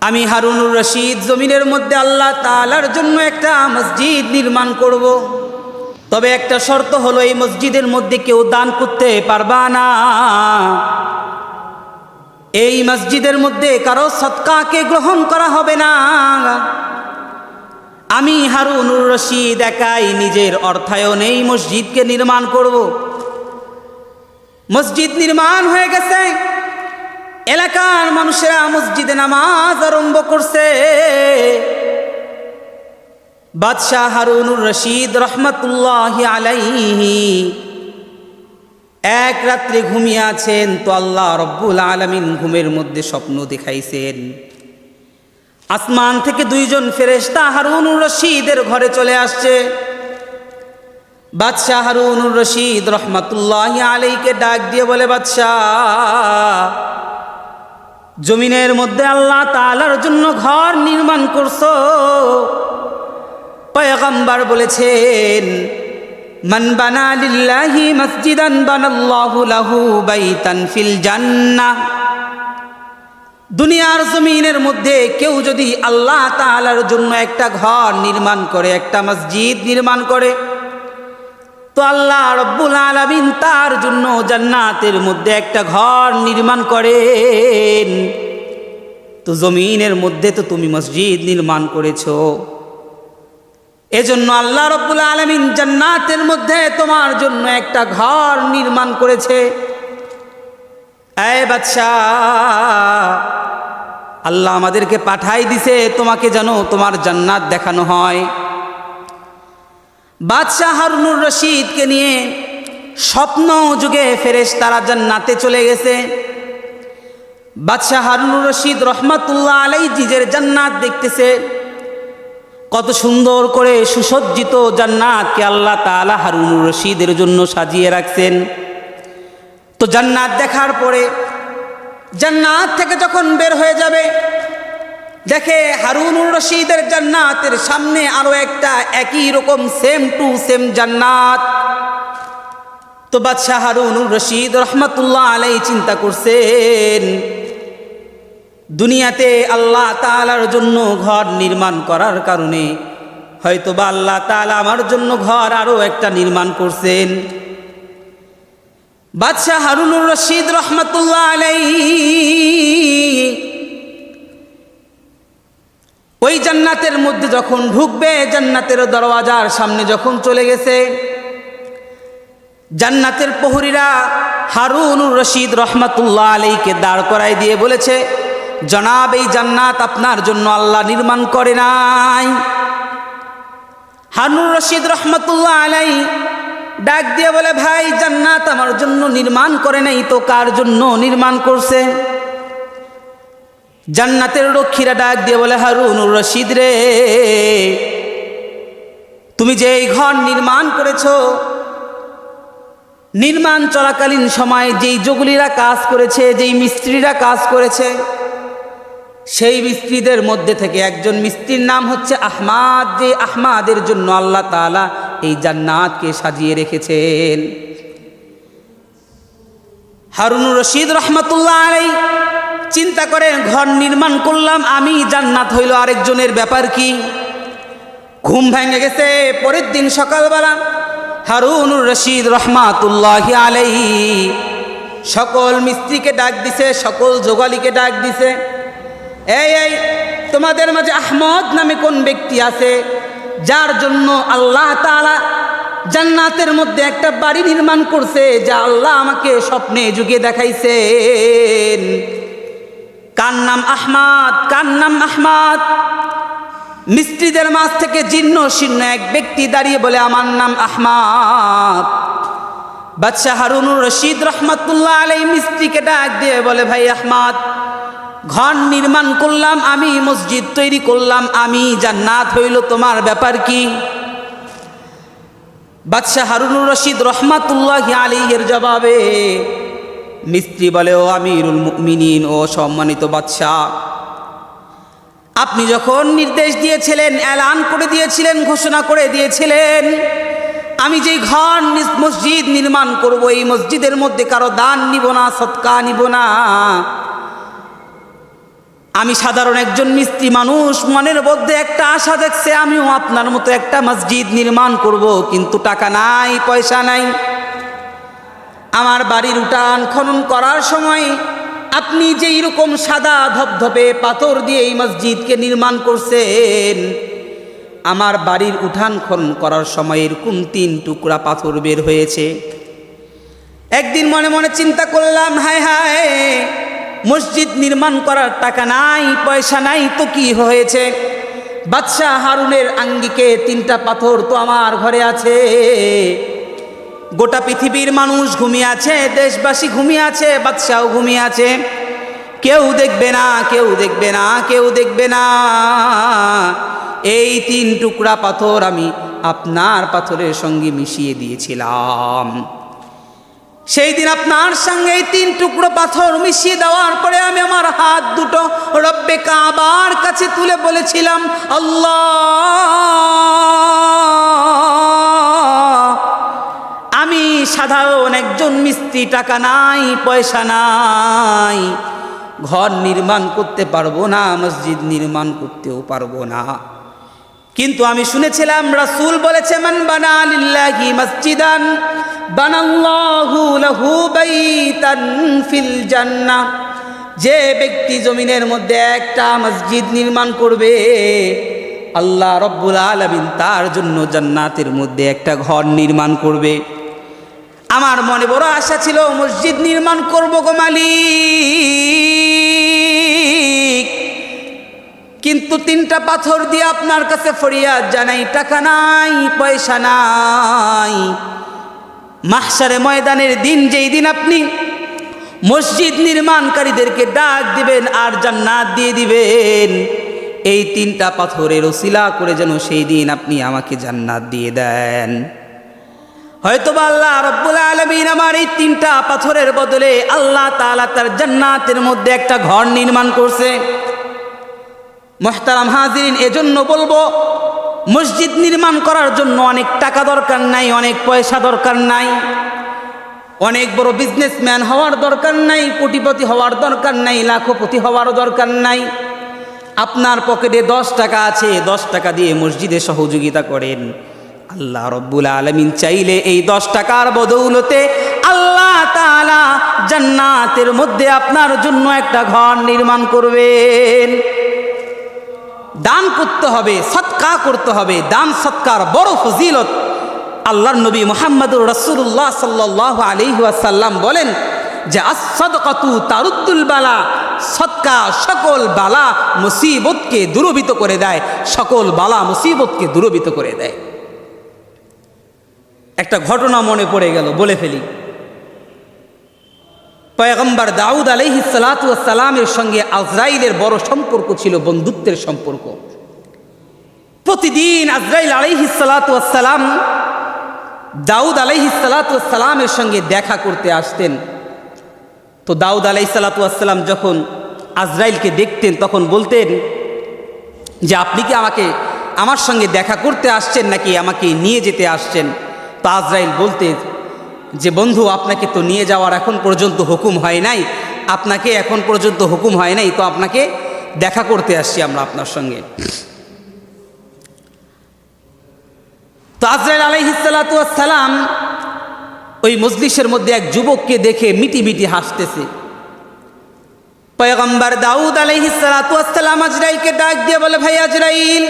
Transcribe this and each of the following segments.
আমি হারুনুর রশিদ জমিনের মধ্যে আল্লাহ তালার জন্য একটা মসজিদ নির্মাণ করব। তবে একটা শর্ত হলো, এই মসজিদের মধ্যে কেউ দান করতে পারবা না। এই মসজিদের মধ্যে কারও সৎকাকে গ্রহণ করা হবে না। আমি হারুনুর রশিদ একাই নিজের অর্থায়ন এই মসজিদকে নির্মাণ করব। মসজিদ নির্মাণ হয়ে গেছে। এলাকার মানুষেরা মসজিদে নামাজ আরম্ভ করছে। বাদশাহ হারুনুর রশিদ রহমতুল্লাহ আলাইহি এক রাত্রে ঘুমিয়ে আছেন, তো আল্লাহ রব্বুল আলমিন ঘুমের মধ্যে স্বপ্ন দেখাইছেন। আসমান থেকে দুইজন ফেরেশতা হারুনুর রশিদের ঘরে চলে আসছে। বাদশাহ হারুনুর রশিদ রহমতুল্লাহ আলাইকে ডাক দিয়ে বলে, বাদশাহ জমিনের মধ্যে আল্লাহ তালার জন্য ঘর নির্মাণ করছ। পয়গম্বর বলেছেন, মান বানা লিল্লাহি মসজিদান বানাল্লাহু লাহু বাইতান ফিল জান্নাহ দুনিয়ার জমিনের মধ্যে কেউ যদি আল্লাহ তাআলার জন্য একটা ঘর নির্মাণ করে, একটা মসজিদ নির্মাণ করে তো আল্লাহ রব্বুল আলামিন তার জন্য জান্নাতের মধ্যে একটা ঘর নির্মাণ করেন। তো জমিনের মধ্যে তো তুমি মসজিদ নির্মাণ করেছ। এজন্য আল্লাহ রব্বুল আলমিন জান্নাতের মধ্যে তোমার জন্য একটা ঘর নির্মাণ করেছে। এই বাচ্চা আল্লাহ আমাদেরকে পাঠাই দিছে, তোমাকে যেন তোমার জান্নাত দেখানো হয়। বাদশাহ হারুনুর রশিদকে নিয়ে স্বপ্ন যুগে ফেরেশ তারা জান্নাতে চলে গেছে। বাদশাহ হারুনুর রশিদ রহমাতুল্লাহ আলাই জিজের জান্নাত দেখতেছে। কত সুন্দর করে সুসজ্জিত জান্নাতকে আল্লাহ তালা হারুনুর রশিদের জন্য সাজিয়ে রাখছেন। তো জান্নাত দেখার পরে জান্নাত থেকে যখন বের হয়ে যাবে দেখে হারুনুর রশিদের জান্নাতের সামনে আরও একটা একই রকম সেম টু সেম জান্নাত। তো বাদশাহ হারুনুর রশিদ রহমতুল্লাহ আলাই চিন্তা করছেন, দুনিয়াতে আল্লাহ তালার জন্য ঘর নির্মাণ করার কারণে হয়তো বা আল্লাহ তালা আমার জন্য ঘর আরও একটা নির্মাণ করছেন। বাদশাহ হারুনুর রশিদ রহমতুল্লাহ আলাই ওই জান্নাতের মধ্যে যখন ঢুকবে জান্নাতের দরওয়াজার সামনে যখন চলে গেছে, জান্নাতের প্রহরীরা হারুনুর রশিদ রহমতুল্লাহ আলাইকে দাঁড় করাই দিয়ে বলেছে, জনাব, এই জান্নাত আপনার জন্য আল্লাহ নির্মাণ করে নাই। হানুর রশিদ রহমতুল্লাহ আলাই ডাক দিয়ে বলে, ভাই, জান্নাত আমার জন্য নির্মাণ করে নাই, তো কার জন্য নির্মাণ করছে? জান্নাতের রক্ষীরা ডাক দিয়ে বলে, হারুনুর রশিদ রে, তুমি যে এই ঘর নির্মাণ করেছ, নির্মাণ চলাকালীন সময় যেই যোগুলিরা কাজ করেছে, যেই মিস্ত্রিরা কাজ করেছে, সেই মিস্ত্রিদের মধ্যে থেকে একজন মিস্ত্রির নাম হচ্ছে আহমাদ, যে আহমাদের জন্য আল্লাহ তালা এই জান্নাতকে সাজিয়ে রেখেছেন। হারুনুর রশিদ রহমতুল্লাহ আলাই চিন্তা করে ঘর নির্মাণ করলাম, আমি জান্নাত হইল আরেকজনের ব্যাপার কি? ঘুম ভেঙে গেছে, পরের দিন সকালবেলা হারুনুর রশিদ রহমাতুল্লাহ আলাই সকল মিস্ত্রিকে ডাক দিছে, সকল যোগালিকে ডাক দিছে, এই এই, তোমাদের মাঝে আহমদ নামে কোন ব্যক্তি আছে, যার জন্য আল্লাহ তালা জান্নাতের মধ্যে একটা বাড়ি নির্মাণ করছে, যা আল্লাহ আমাকে স্বপ্নে যুগে দেখাইছেন? কার নাম আহমাদ? কার নাম আহমাদ? মিস্ত্রিদের মাঝ থেকে জীর্ণ শীর্ণ এক ব্যক্তি দাঁড়িয়ে বলে, আমার নাম আহমাদ। বাদশাহ হারুনুর রশিদ রহমতুল্লাহ আলাই মিস্ত্রিকে ডাক দিয়ে বলে, ভাই আহমাদ, ঘর নির্মাণ করলাম, আমি মসজিদ তৈরি করলাম, আমি জান্নাত হইল, তোমার ব্যাপার কি? বাদশাহ হারুনুর রশিদ রহমাতুল্লাহ আলীর জবাবে মিস্ত্রি বলে, ও আমিরুল মুমিনিন, ও সম্মানিত বাদশাহ, আপনি যখন নির্দেশ দিয়েছিলেন, এলান করে দিয়েছিলেন, ঘোষণা করে দিয়েছিলেন, আমি যেই ঘর মসজিদ নির্মাণ করব, এই মসজিদের মধ্যে কারও দান নিব না, সৎকা নিব না। আমি সাধারণ একজন মিস্ত্রি মানুষ, মনের মধ্যে একটা আশা দেখছে আমিও আপনার মতো একটা মসজিদ নির্মাণ করব, কিন্তু টাকা নাই, পয়সা নাই। আমার বাড়ির উঠান খনন করার সময় আপনি যে এরকম সাদা ধপধপে পাথর দিয়ে এই মসজিদকে নির্মাণ করছেন, আমার বাড়ির উঠান খনন করার সময় এরকম তিন টুকরা পাথর বের হয়েছে। একদিন মনে মনে চিন্তা করলাম, হায় হায়, মসজিদ নির্মাণ করার টাকা নাই, পয়সা নাই, তো কি হয়েছে? বাদশাহ হারুনের আঙ্গিকে তিনটা পাথর তো আমার ঘরে আছে। গোটা পৃথিবীর মানুষ ঘুমিয়ে আছে, দেশবাসী ঘুমিয়ে আছে, বাদশাও ঘুমিয়ে আছে। কেউ দেখবে না, কেউ দেখবে না, কেউ দেখবে না। এই তিন টুকরা পাথর আমি আপনার পাথরের সঙ্গে মিশিয়ে দিয়েছিলাম। সেই দিন আপনার সঙ্গে এই তিন টুকরো পাথর মিশিয়ে দেওয়ার পরে আমি আমার হাত দুটো রব্বে কাবার কাছে তুলে বলেছিলাম, আল্লাহ! সাধারণ একজন মিস্ত্রি, টাকা নাই, পয়সা নাই। ঘর নির্মাণ করতে পারব না, মসজিদ নির্মাণ করতেও পারব না। কিন্তু আমি শুনেছিলাম, রাসূল বলেছে, মান বানা লিল্লাহি মসজিদান, বানাল্লাহু লাহু বাইতান ফিল জান্নাহ। যে ব্যক্তি জমিনের মধ্যে একটা মসজিদ নির্মাণ করবে, আল্লাহ রব্বুল আলামিন তার জন্য জান্নাতের মধ্যে একটা ঘর নির্মাণ করবে। আমার মনে বড় আশা ছিল, মসজিদ নির্মাণ করব গো মালিক। কিন্তু তিনটা পাথর দিয়ে আপনার কাছে ফরিয়াদ জানাই, টাকা নাই, পয়সা নাই। মাহসারে ময়দানের দিন, যেই দিন আপনি মসজিদ নির্মাণকারীদেরকে ডাক দিবেন আর জান্নাত দিয়ে দিবেন, এই তিনটা পাথরের ওসিলা করে যেন সেই দিন আপনি আমাকে জান্নাত দিয়ে দেন। হয়তো বা আল্লাহ রব্বুল আলমিন আমার এই তিনটা পাথরের বদলে আল্লাহ তাআলা তার জান্নাতের মধ্যে একটা ঘর নির্মাণ করছে। মোহতারাম হাজিরিন, এজন্য বলব, মসজিদ নির্মাণ করার জন্য অনেক টাকা দরকার নাই, অনেক পয়সা দরকার নাই। অনেক বড় বিজনেসম্যান হওয়ার দরকার নাই, কোটিপতি হওয়ার দরকার নাই, লাখপতি হওয়ার দরকার নাই। আপনার পকেটে দশ টাকা আছে, দশ টাকা দিয়ে মসজিদে সহযোগিতা করেন। আল্লাহ রব্বুল আলমিন চাইলে এই দশ টাকার বদৌলতে আল্লাহ তাআলা জান্নাতের মধ্যে আপনার জন্য একটা ঘর নির্মাণ করবেন। দান করতে হবে সৎকা করতে হবে, দান সৎকার বড় ফজিলত। আল্লাহর নবী মোহাম্মদুর রসুল্লাহ সাল্লাহ আলিহাসাল্লাম বলেন যে আসদকাতু তারুদ্দুল বালা। সৎকা সকল বালা মুসিবতকে দূরবিত করে দেয়, সকল বালা মুসিবতকে দূরবিত করে দেয়। একটা ঘটনা মনে পড়ে গেল, বলে ফেলি। পয়গম্বর দাউদ আলহি সালামের সঙ্গে আজরাইলের বড় সম্পর্ক ছিল বন্ধুত্বের সম্পর্ক। প্রতিদিন আজরাইল আলহি সালাম দাউদ আলহি সালামের সঙ্গে দেখা করতে আসতেন। তো দাউদ আলহি সালাতাম যখন আজরাইলকে দেখতেন, তখন বলতেন যে, আপনি কি আমাকে, আমার সঙ্গে দেখা করতে আসছেন নাকি আমাকে নিয়ে যেতে আসছেন? তো আজরাইল বলতে যে, বন্ধু, আপনাকে তো নিয়ে যাওয়ার এখন পর্যন্ত হুকুম হয় নাই। আপনাকে এখন পর্যন্ত হুকুম হয় নাই। তো আপনাকে দেখা করতে আসছি আমরা আপনার সঙ্গে। তো আজরাইল আলাইহিসালাম ওই মজলিসের মধ্যে এক যুবককে দেখে মিটি মিটি হাসতেছে। পয়গম্বর দাউদ আলাইহিসালাম আজরাইলকে ডাক দিয়ে বলে, ভাই আজরাইল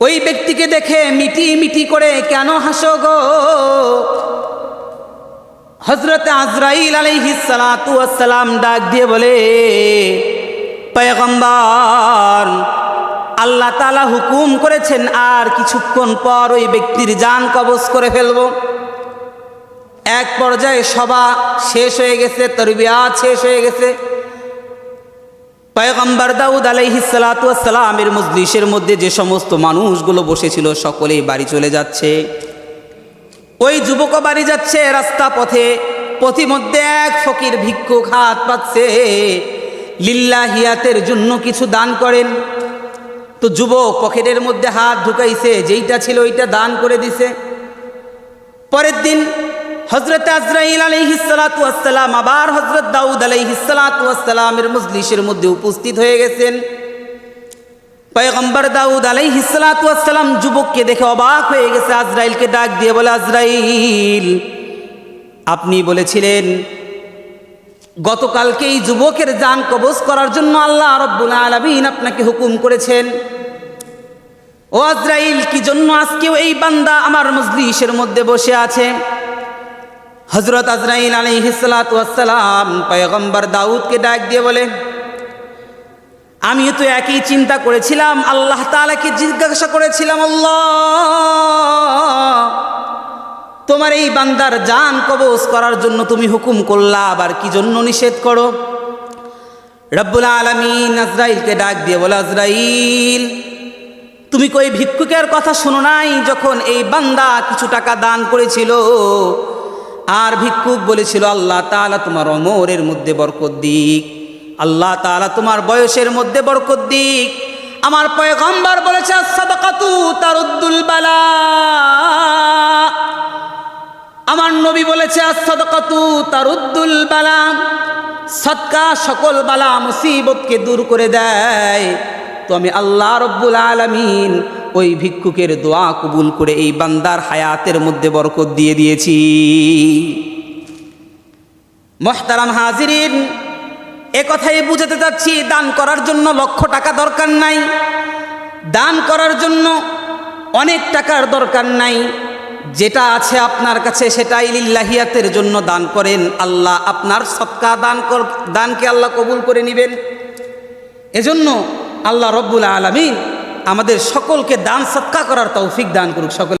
ওই ব্যক্তিকে দেখে মিটি মিটি করে কেন হাসো গো? হজরত আজরাইল আলাইহিসালাম ডাক দিয়ে বলে, পয়গম্বর, আল্লাহ তালা হুকুম করেছেন আর কিছুক্ষণ পর ওই ব্যক্তির যান কবজ করে ফেলব। এক পর্যায়ে সভা শেষ হয়ে গেছে, তরবিয়াত শেষ হয়ে গেছে। পয়গম্বর দাউদ আলাইহিসালামের মজলিসের মধ্যে যে সমস্ত মানুষগুলো বসেছিল, সকলেই বাড়ি চলে যাচ্ছে। ওই যুবক বাড়ি যাচ্ছে রাস্তা পথে, পথিমধ্যে এক ফকির ভিক্ষুক হাত পাচ্ছে লিল্লাহিয়াতের জন্য কিছু দান করেন। তো যুবক পকেটের মধ্যে হাত ঢুকাইছে, যেইটা ছিল ওইটা দান করে দিছে। পরের দিন হজরত আজরাইল আলাইহিসালাম আবার হজরত দাউদ আলাইহিসালামের মজলিসের মধ্যে উপস্থিত হয়ে গেছেন। পয়গম্বর দাউদ আলাইহিসালাম যুবককে দেখে অবাক হয়ে গেছে, আজরাইলকে ডাক দিয়ে বলে, আজরাইল, আপনি বলেছিলেন, গতকালকে এই যুবকের যান কবজ করার জন্য আল্লাহ রব্বুল আলমিন আপনাকে হুকুম করেছেন। ও আজরাইল, কি জন্য আজকেও এই বান্দা আমার মজলিসের মধ্যে বসে আছে? হজরত আজরাইল আলহিসালাম পয়গম্বর দাউদকে ডাক দিয়ে বলে, আমিও তো একই চিন্তা করেছিলাম, আল্লাহ তালাকে জিজ্ঞাসা করেছিলাম, আল্লাহ, তোমার এই বান্দার জান কবজ করার জন্য তুমি হুকুম করলা, আবার কি জন্য নিষেধ করো? রব্বুল আলমিন আজরাইলকে ডাক দিয়ে বলে, আজরাইল, তুমি কই ভিক্ষুকের কথা শোনো নাই যখন এই বান্দা কিছু টাকা দান করেছিল? আর ভিক্ষুক বলেছিল, আল্লাহ তাআলা তোমার অমরের মধ্যে বরকত দিক। আল্লাহ তাআলা তোমার বয়সের মধ্যে বরকত দিক। আমার পয়গম্বর বলেছে সাদাকাতু তারুদ্দুল বালা। আমার নবী বলেছে সাদাকাতু তারুদ্দুল বালা। সৎকা সকল বালা মুসিবতকে দূর করে দেয়। তো আমি আল্লাহ রব্বুল আলমিন ওই ভিক্ষুকের দোয়া কবুল করে এই বান্দার হায়াতের মধ্যে বরকত দিয়ে দিয়েছি। মহতারাম হাজিরিন, এ কথাই বুঝাতে চাচ্ছি, দান করার জন্য লক্ষ টাকা দরকার নাই। দান করার জন্য অনেক টাকার দরকার নাই। যেটা আছে আপনার কাছে সেটাই লিল্লাহিয়াতের জন্য দান করেন। আল্লাহ আপনার সৎকা দান দানকে আল্লাহ কবুল করে নেবেন। এজন্য আল্লাহ রব্বুল আলমিন আমাদের সকলকে দান সৎকা করার তৌফিক দান করুক সকল